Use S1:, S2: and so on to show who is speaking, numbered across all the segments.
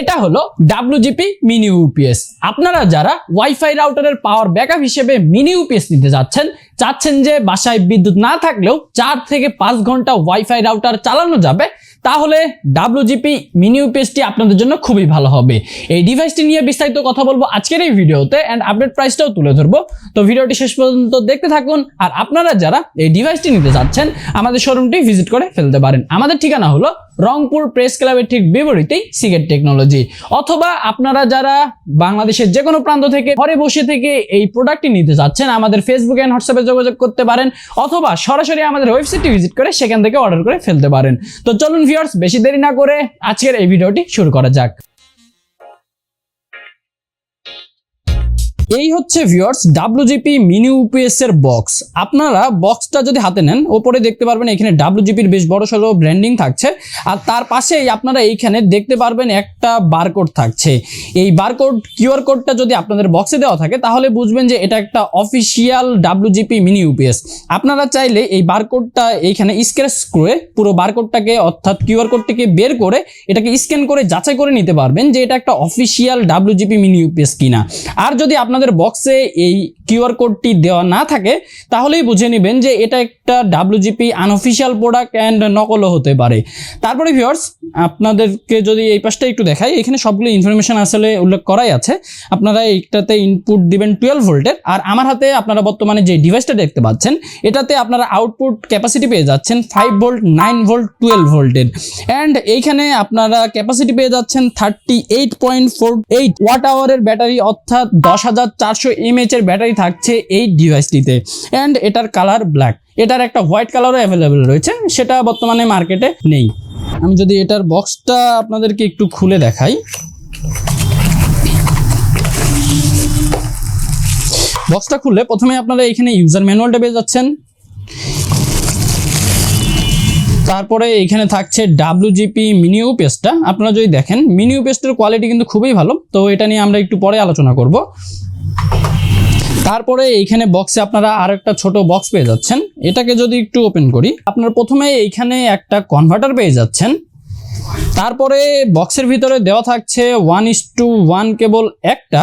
S1: এটা হলো WGP mini UPS আপনারা যারা ওয়াইফাই রাউটারের পাওয়ার ব্যাকআপ হিসেবে মিনি ইউপিএস নিতে যাচ্ছেন, চাচ্ছেন যে বাসায় বিদ্যুৎ না থাকলেও চার থেকে পাঁচ ঘণ্টা ওয়াইফাই রাউটার চালানো যাবে, তাহলে ডাব্লিউজিপি মিনি ইউপিএসটি আপনাদের জন্য খুবই ভালো হবে। এই ডিভাইসটি নিয়ে বিস্তারিত কথা বলব আজকের এই ভিডিওতে অ্যান্ড আপডেট প্রাইসটাও তুলে ধরবো। তো ভিডিওটি শেষ পর্যন্ত দেখতে থাকুন আর আপনারা যারা এই ডিভাইসটি নিতে চাচ্ছেন আমাদের শোরুমটি ভিজিট করে ফেলতে পারেন। আমাদের ঠিকানা হলো রংপুর প্রেস ক্লাবের ঠিক বিপরীতেই সিগেট টেকনোলজি। অথবা আপনারা যারা বাংলাদেশের যে কোনো প্রান্ত থেকে, ঘরে বসে থেকে এই প্রোডাক্টটি নিতে চাচ্ছেন আমাদের ফেসবুক অ্যান্ড হোয়াটসঅ্যাপে যোগাযোগ করতে পারেন, অথবা সরাসরি আমাদের ওয়েবসাইটটি ভিজিট করে সেখান থেকে অর্ডার করে ফেলতে পারেন। তো চলুন ভিউয়ার্স বেশি দেরি না করে আজকের এই ভিডিওটি শুরু করা যাক। এই হচ্ছে ভিউয়ার্স ডাব্লিউজিপি মিনি ইউপিএস এর বক্স আপনারা বক্সটা যদি হাতে নেন, ওপরে দেখতে পারবেন এখানে ডাব্লিউজিপির বেশ বড় সড়ো ব্র্যান্ডিং থাকছে। আর তার পাশেই আপনারা এইখানে দেখতে পারবেন একটা বারকোড থাকছে। এই বারকোড কিউআর কোডটা যদি আপনাদের বক্সে দেওয়া থাকে, তাহলে বুঝবেন যে এটা একটা অফিসিয়াল ডাব্লিউজিপি মিনি ইউপিএস আপনারা চাইলে এই বারকোডটা এইখানে স্ক্র্যাচ করে পুরো বারকোডটাকে অর্থাৎ কিউআর কোডটিকে বের করে এটাকে স্ক্যান করে যাচাই করে নিতে পারবেন যে এটা একটা অফিসিয়াল ডাব্লিউজিপি মিনি ইউপিএস কিনা। আর যদি আপনাদের বক্সে এই কিউআর কোডটি দেওয়া না থাকে, তাহলেই বুঝে নেবেন যে এটা একটা ডাব্লিউজিপি আনঅফিসিয়াল প্রোডাক্ট অ্যান্ড নকলও হতে পারে। তারপরে ভিউয়ার্স আপনাদেরকে যদি এই পাশটা একটু দেখাই, এখানে সবগুলো ইনফরমেশন আসলে উল্লেখ করাই আছে। আপনারা এইটাতে ইনপুট দিবেন টুয়েলভ ভোল্টের আর আমার হাতে আপনারা বর্তমানে যে ডিভাইসটা দেখতে পাচ্ছেন, এটাতে আপনারা আউটপুট ক্যাপাসিটি পেয়ে যাচ্ছেন five volt nine volt twelve ভোল্টের অ্যান্ড এইখানে আপনারা ক্যাপাসিটি পেয়ে যাচ্ছেন thirty eight point four eight watt আওয়ারের battery অর্থাৎ দশ হাজার চারশো এমএচ এর ব্যাটারি থাকছে এই ডিভাইসটিতে অ্যান্ড এটার কালার ব্ল্যাক এটার একটা হোয়াইট কালারও অ্যাভেলেবেল রয়েছে, সেটা বর্তমানে মার্কেটে নেই। আমি যদি এটার বক্সটা আপনাদেরকে একটু খুলে দেখাই। বক্সটা খুললে প্রথমে আপনারা এখানে ইউজার ম্যানুয়ালটা পেয়ে যাচ্ছেন। তারপরে এখানে থাকছে ডাব্লিউজিপি মিনিউ পেস্টটা আপনারা যদি দেখেন মিনিউ পেস্টের কোয়ালিটি কিন্তু খুবই ভালো। তো এটা নিয়ে আমরা একটু পরে আলোচনা করব। তারপরে এইখানে বক্সে আপনারা আর একটা ছোট বক্স পেয়ে যাচ্ছেন। এটাকে যদি একটু ওপেন করি, আপনার প্রথমে এইখানে একটা কনভার্টার পেয়ে যাচ্ছেন। তারপরে বক্সের ভিতরে দেওয়া থাকছে one is to one cable একটা।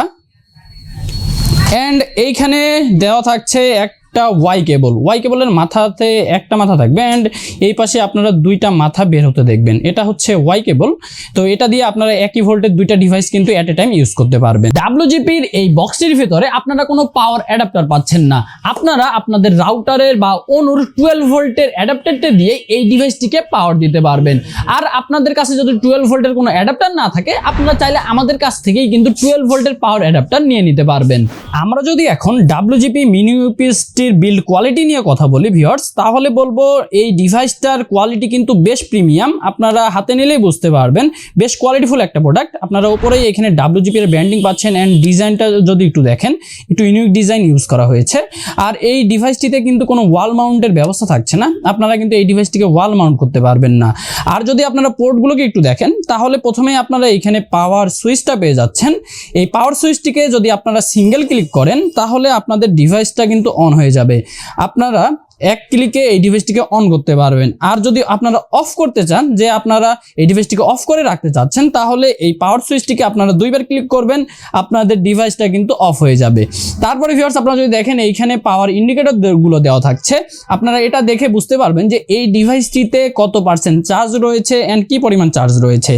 S1: অ্যান্ড এইখানে দেওয়া থাকছে একটা ওয়াই কেবল ওয়াই কেবলের মাথাতে একটা মাথা থাকবে অ্যান্ড এই পাশে আপনারা দুইটা মাথা বের হতে দেখবেন। এটা হচ্ছে ওয়াই কেবল তো এটা দিয়ে আপনারা একই ভোল্টের দুইটা ডিভাইস কিন্তু অ্যাট এ টাইম ইউজ করতে পারবেন। ডাব্লিউজিপির এই বক্সটির ভিতরে আপনারা কোনো পাওয়ার অ্যাডাপ্টার পাচ্ছেন না। আপনারা আপনাদের রাউটারের বা অনুর টুয়েলভ ভোল্টের অ্যাডাপ্টারটা দিয়ে এই ডিভাইসটিকে পাওয়ার দিতে পারবেন। আর আপনাদের কাছে যদি টুয়েলভ ভোল্টের কোনো অ্যাডাপ্টার না থাকে, আপনারা চাইলে আমাদের কাছ থেকেই কিন্তু টুয়েলভ ভোল্টের পাওয়ার অ্যাডাপ্টার নিয়ে নিতে পারবেন। আমরা যদি এখন ডাব্লিউজিপি মিনি ইউপিএসটির বিল্ড কোয়ালিটি নিয়ে কথা বলি ভিওর্স তাহলে বলব এই ডিভাইসটার কোয়ালিটি কিন্তু বেশ প্রিমিয়াম আপনারা হাতে নিলেই বুঝতে পারবেন, বেশ কোয়ালিটিফুল একটা প্রোডাক্ট আপনারা উপরেই এখানে ডাব্লিউজিপি এর ব্র্যান্ডিং পাচ্ছেন অ্যান্ড ডিজাইনটা যদি একটু দেখেন, একটু ইউনিক ডিজাইন ইউজ করা হয়েছে। আর এই ডিভাইসটিতে কিন্তু কোনো ওয়াল মাউন্টের ব্যবস্থা থাকছে না। আপনারা কিন্তু এই ডিভাইসটিকে ওয়াল মাউন্ট করতে পারবেন না। আর যদি আপনারা পোর্টগুলোকে একটু দেখেন, তাহলে প্রথমে আপনারা এখানে পাওয়ার সুইচটা পেয়ে যাচ্ছেন। এই পাওয়ার সুইচটিকে যদি আপনারা সিঙ্গেল ক্লিক করেন তাহলে আপনাদের ডিভাইসটা কিন্তু অন হয়ে যাবে। আপনারা এক ক্লিকে এই ডিভাইসটিকে অন করতে পারবেন। আর যদি আপনারা অফ করতে চান, যে আপনারা এই ডিভাইসটিকে অফ করে রাখতে চাচ্ছেন, তাহলে এই পাওয়ার সুইচটিকে আপনারা দুইবার ক্লিক করবেন, আপনাদের ডিভাইসটা কিন্তু অফ হয়ে যাবে। তারপরে ভিউয়ার্স আপনারা যদি দেখেন, এইখানে পাওয়ার ইন্ডিকেটরগুলো দেওয়া থাকছে। আপনারা এটা দেখে বুঝতে পারবেন যে এই ডিভাইসটিতে কত পার্সেন্ট চার্জ রয়েছে অ্যান্ড কি পরিমাণ চার্জ রয়েছে।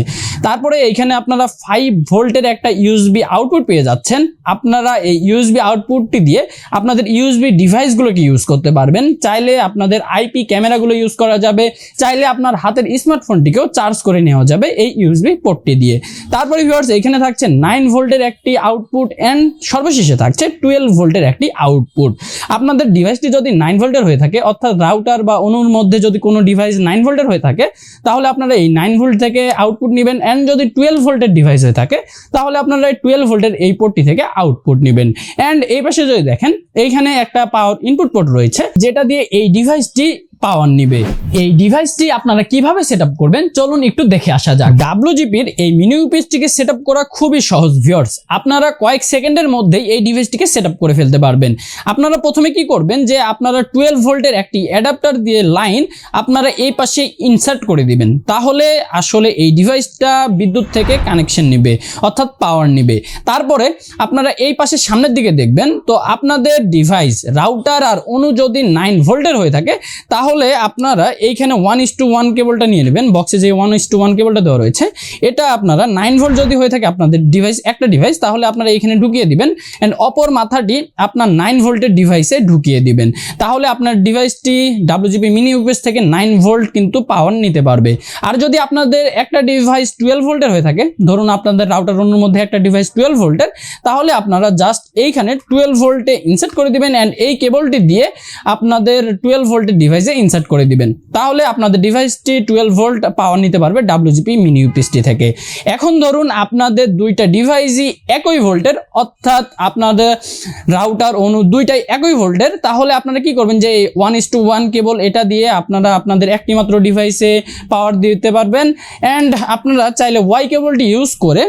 S1: তারপরে এইখানে আপনারা ফাইভ ভোল্টের একটা ইউএসবি আউটপুট পেয়ে যাচ্ছেন। আপনারা এই ইউএসবি আউটপুটটি দিয়ে আপনাদের ইউএসবি ডিভাইসগুলোকে ইউজ করতে পারবেন। চাইলে আপনাদের আইপি ক্যামেরাগুলো ইউজ করা যাবে, চাইলে আপনার হাতের স্মার্টফোনটিকেও চার্জ করে নেওয়া যাবে এই ইউএসবি পোর্টটি দিয়ে। তারপরে ভিউয়ার্স এখানে থাকছে নাইন ভোল্টের একটি আউটপুট অ্যান্ড সর্বশেষে থাকছে টুয়েলভ ভোল্টের একটি আউটপুট আপনাদের ডিভাইসটি যদি নাইন ভোল্টের হয়ে থাকে, অর্থাৎ রাউটার বা অনুর মধ্যে যদি কোনো ডিভাইস নাইন ভোল্টের হয়ে থাকে, তাহলে আপনারা এই নাইন ভোল্ট থেকে আউটপুট নেবেন অ্যান্ড যদি টুয়েলভ ভোল্টের ডিভাইস হয়ে থাকে, তাহলে আপনারা এই টুয়েলভ ভোল্টের এই পোর্টটি থেকে আউটপুট নেবেন। অ্যান্ড এই পাশে যদি দেখেন, এইখানে একটা পাওয়ার ইনপুট পোর্ট রয়েছে, যেটা দিয়ে এই ডিভাইসটি পাওয়ার নিবে। এই ডিভাইসটি আপনারা কীভাবে সেট করবেন? চলুন একটু দেখে আসা যাক। ডাব্লুজিপির এই মিনি ইউপিএসটিকে সেট করা খুবই সহজ ভিউয়ার্স আপনারা কয়েক সেকেন্ডের মধ্যেই এই ডিভাইসটিকে সেট করে ফেলতে পারবেন। আপনারা প্রথমে কি করবেন যে আপনারা টুয়েলভ ভোল্টের একটি অ্যাডাপ্টার দিয়ে লাইন আপনারা এই পাশে ইনসার্ট করে দিবেন। তাহলে আসলে এই ডিভাইসটা বিদ্যুৎ থেকে কানেকশন নিবে, অর্থাৎ পাওয়ার নিবে। তারপরে আপনারা এই পাশে সামনের দিকে দেখবেন, তো আপনাদের ডিভাইস রাউটার আর অনু যদি নাইন ভোল্টের হয়ে থাকে, তাহলে আপনারা এইখানে ওয়ান ইস টু ওয়ান কেবলটা নিয়ে নেবেন। বক্সে যে ওয়ান ইস টু ওয়ান কেবলটা দেওয়া রয়েছে, এটা আপনারা নাইন ভোল্ট যদি হয়ে থাকে আপনাদের ডিভাইস একটা ডিভাইস তাহলে আপনারা এইখানে ঢুকিয়ে দিবেন অ্যান্ড অপর মাথাটি আপনার নাইন ভোল্টের ডিভাইসে ঢুকিয়ে দিবেন। তাহলে আপনার ডিভাইসটি ডাব্লিউজিপি মিনি ইউপিএস থেকে নাইন ভোল্ট কিন্তু পাওয়ার নিতে পারবে। আর যদি আপনাদের একটা ডিভাইস টুয়েলভ ভোল্টের হয়ে থাকে, ধরুন আপনাদের রাউটার অনুর মধ্যে একটা ডিভাইস টুয়েলভ ভোল্টের তাহলে আপনারা জাস্ট এইখানে টুয়েলভ ভোল্টে ইনসার্ট করে দিবেন অ্যান্ড এই কেবলটি দিয়ে আপনাদের টুয়েলভ ভোল্টের ডিভাইসে ইনসার্ট করে দিবেন। তাহলে আপনাদের ডিভাইসটি টুয়েলভ ভোল্ট পাওয়ার নিতে পারবে ডাব্লিউজিপি মিনি ইউপিএসটি থেকে। এখন ধরুন আপনাদের দুইটা ডিভাইসই একই ভোল্টের অর্থাৎ আপনাদের রাউটার অনু দুইটাই একই ভোল্টের তাহলে আপনারা কি করবেন যে one is to one cable এটা দিয়ে আপনারা আপনাদের একটি মাত্র ডিভাইসে পাওয়ার দিতে পারবেন। অ্যান্ড আপনারা চাইলে ওয়াই কেবলটি ইউজ করে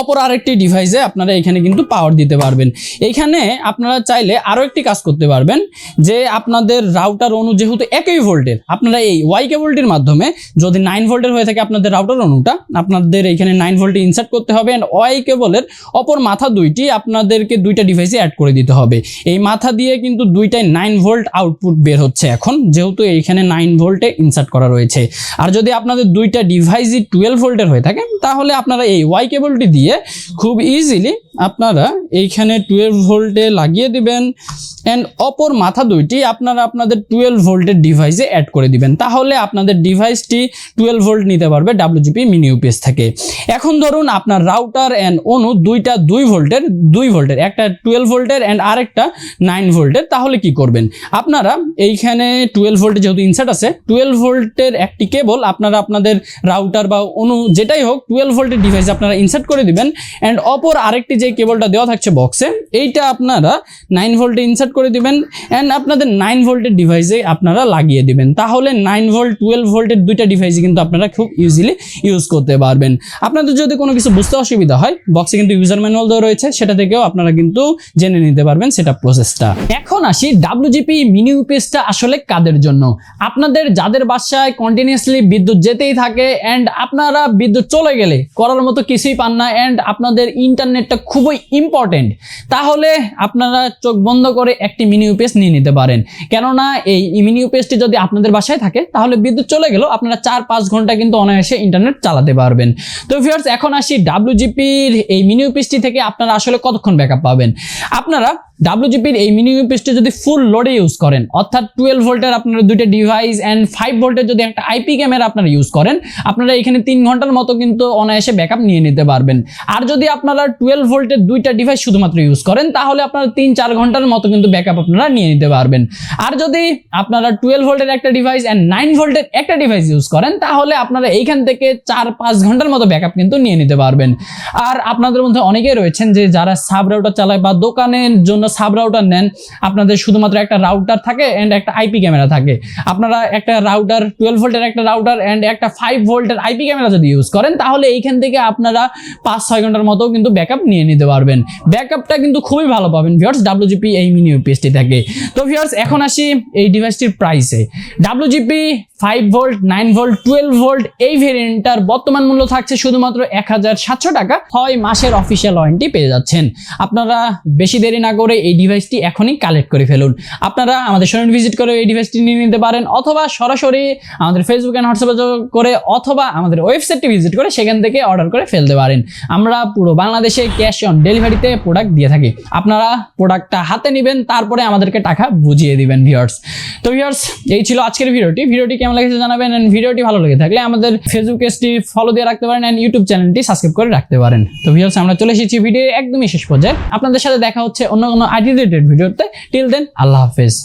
S1: অপর আরেকটি ডিভাইসে আপনারা এখানে কিন্তু পাওয়ার দিতে পারবেন। এইখানে আপনারা চাইলে আরও একটি কাজ করতে পারবেন, যে আপনাদের রাউটার অনু যেহেতু একই ভোল্টের আপনারা এই ওয়াই কেবলটির মাধ্যমে যদি নাইন ভোল্টের হয়ে থাকে আপনাদের রাউটার অনুটা আপনাদের এইখানে নাইন ভোল্টে ইনসার্ট করতে হবে অ্যান্ড ওয়াই কেবলের অপর মাথা দুইটি আপনাদেরকে দুইটা ডিভাইসে অ্যাড করে দিতে হবে। এই মাথা দিয়ে কিন্তু দুইটাই নাইন ভোল্ট আউটপুট বের হচ্ছে এখন, যেহেতু এইখানে নাইন ভোল্টে ইনসার্ট করা রয়েছে। আর যদি আপনাদের দুইটা ডিভাইসই টুয়েলভ ভোল্টের হয়ে থাকে, তাহলে আপনারা এই ওয়াই কেবলটি দিয়ে খুব ইজিলি আপনারা এইখানে টুয়েলভ ভোল্টে লাগিয়ে দিবেন অ্যান্ড অপর মাথা দুইটি আপনারা আপনাদের টুয়েলভ ভোল্টের ডিভাইসে অ্যাড করে দিবেন। তাহলে আপনাদের ডিভাইসটি টুয়েলভ ভোল্ট নিতে পারবে ডাব্লিউজিপি মিনি ইউপিএস থেকে। এখন ধরুন আপনার রাউটার অ্যান্ড অনু দুইটা দুই ভোল্টের দুই ভোল্টের একটা টুয়েলভ ভোল্টের অ্যান্ড আরেকটা নাইন ভোল্টের তাহলে কি করবেন? আপনারা এইখানে টুয়েলভ ভোল্টে যেহেতু ইনসার্ট আছে টুয়েলভ ভোল্টের একটি কেবল আপনারা আপনাদের রাউটার বা অনু যেটাই হোক টুয়েলভ ভোল্টের ডিভাইসে আপনারা ইনসার্ট করে দিবেন অ্যান্ড অপর আরেকটি যে কেবলটা দেওয়া থাকছে বক্সে, এইটা আপনারা নাইন ভোল্টে ইনসার্ট করে দিবেন অ্যান্ড আপনাদের নাইন ভোল্টের ডিভাইসে আপনারা লাগিয়ে দিবেন। তাহলে নাইন ভোল্ট টুয়েলভ ভোল্টের দুইটা ডিভাইসে কিন্তু আপনারা খুব ইজিলি ইউজ করতে পারবেন। আপনাদের যদি কোনো কিছু বুঝতে অসুবিধা হয়, বক্সে কিন্তু ইউজার ম্যানুয়াল দেওয়া রয়েছে, সেটা থেকেও আপনারা কিন্তু জেনে নিতে পারবেন সেটা প্রসেসটা এখন আসি ডাব্লিউজিপি মিনি ইউপিএসটা আসলে কাদের জন্য? আপনাদের যাদের বাসায় কন্টিনিউসলি বিদ্যুৎ যেতেই থাকে অ্যান্ড আপনারা বিদ্যুৎ চলে গেলে করার মতো কিছুই পান না অ্যান্ড আপনাদের ইন্টারনেটটা খুবই ইম্পর্টেন্ট তাহলে আপনারা চোখ বন্ধ করে একটি মিনি ইউপিএস নিয়ে নিতে পারেন। কেননা এই মিনি ইউপিএসটি যদি আপনাদের বাসায় থাকে, তাহলে বিদ্যুৎ চলে গেলেও আপনারা চার পাঁচ ঘণ্টা কিন্তু অনায়াসে ইন্টারনেট চালাতে পারবেন। তো ভিউয়ার্স এখন আসি ডাব্লিউজিপির এই মিনি ইউপিএসটি থেকে আপনারা আসলে কতক্ষণ ব্যাকআপ পাবেন? আপনারা ডাব্লিউজিপির এই মিনি ইউপিএসটি যদি ফুল লোডে ইউজ করেন, অর্থাৎ টুয়েলভ ভোল্টের আপনারা দুইটা ডিভাইস অ্যান্ড ফাইভ ভোল্টের যদি একটা আইপি ক্যামেরা আপনারা ইউজ করেন, আপনারা এখানে তিন ঘণ্টার মতো কিন্তু অনায়াসে ব্যাকআপ নিয়ে নিতে পারবেন। আর যদি আপনারা টুয়েলভ ভোল্টের দুইটা ডিভাইস শুধুমাত্র ইউজ করেন, তাহলে আপনারা তিন চার ঘণ্টার মতো কিন্তু ব্যাকআপ আপনারা নিয়ে নিতে পারবেন। আর যদি আপনারা টুয়েলভ ভোল্টের একটা ডিভাইস অ্যান্ড নাইন ভোল্টের একটা ডিভাইস ইউজ করেন, তাহলে আপনারা এইখান থেকে চার পাঁচ ঘণ্টার মতো ব্যাকআপ কিন্তু নিয়ে নিতে পারবেন। আর আপনাদের মধ্যে অনেকেই রয়েছেন যে যারা সাব রাউটার চালায় বা দোকানের জন্য সাব রাউটার নেন, আপনাদের শুধুমাত্র একটা রাউটার থাকে অ্যান্ড একটা আইপি ক্যামেরা থাকে। আপনারা একটা রাউটার টুয়েলভ ভোল্টের একটা রাউটার অ্যান্ড একটা ফাইভ ভোল্টের আইপি ক্যামেরা যদি ইউজ করেন, তাহলে এইখান থেকে আপনারা পাঁচ, ছয় ঘণ্টার মতো কিন্তু ব্যাকআপ নিয়ে নিতে পারবেন। ব্যাকআপটা কিন্তু খুবই ভালো পাবেন ভিউয়ার্স ডাব্লিউজিপি এই মিনি ইউপিএসটি থেকে। তো ভিওর্স এখন আসি এই ডিভাইসটির প্রাইসে WGP five volt nine volt twelve volt এই ভেরিয়েন্টটার বর্তমান মূল্য থাকছে শুধুমাত্র এক হাজার সাতশো টাকা। ছয় মাসের অফিসিয়াল ওয়ারেন্টি পেয়ে যাচ্ছেন। আপনারা বেশি দেরি না করে এই ডিভাইসটি এখনই কালেক্ট করে ফেলুন। আপনারা আমাদের শোরুম ভিজিট করে এই ডিভাইসটি নিয়ে নিতে পারেন, অথবা সরাসরি আমাদের ফেসবুক অ্যান্ড হোয়াটসঅ্যাপে করে, অথবা আমাদের ওয়েবসাইটটি ভিজিট করে সেখান থেকে অর্ডার করে ফেলতে পারেন। আমরা পুরো বাংলাদেশে ক্যাশ অন ডেলিভারিতে প্রোডাক্ট দিয়ে থাকি। আপনারা প্রোডাক্টটা হাতে নেবেন, তারপরে আমাদেরকে টাকা বুঝিয়ে দিবেন ভিউয়ার্স তো ভিউয়ার্স এই ছিল আজকের ভিডিওটি। ভিডিওটি কেমন লেগেছে জানাবেন এন্ড ভিডিওটি ভালো লেগে থাকলে আমাদের ফেসবুক পেজটি ফলো দিয়ে রাখতে পারেন এন্ড ইউটিউব চ্যানেলটি সাবস্ক্রাইব করে রাখতে পারেন। তো ভিউয়ার্স আমরা চলে এসেছি ভিডিও একদমই শেষ পর্যায়ে। আপনাদের সাথে দেখা হচ্ছে অন্য কোনো আইডি রিলেটেড ভিডিওতে টিল দেন আল্লাহ হাফেজ।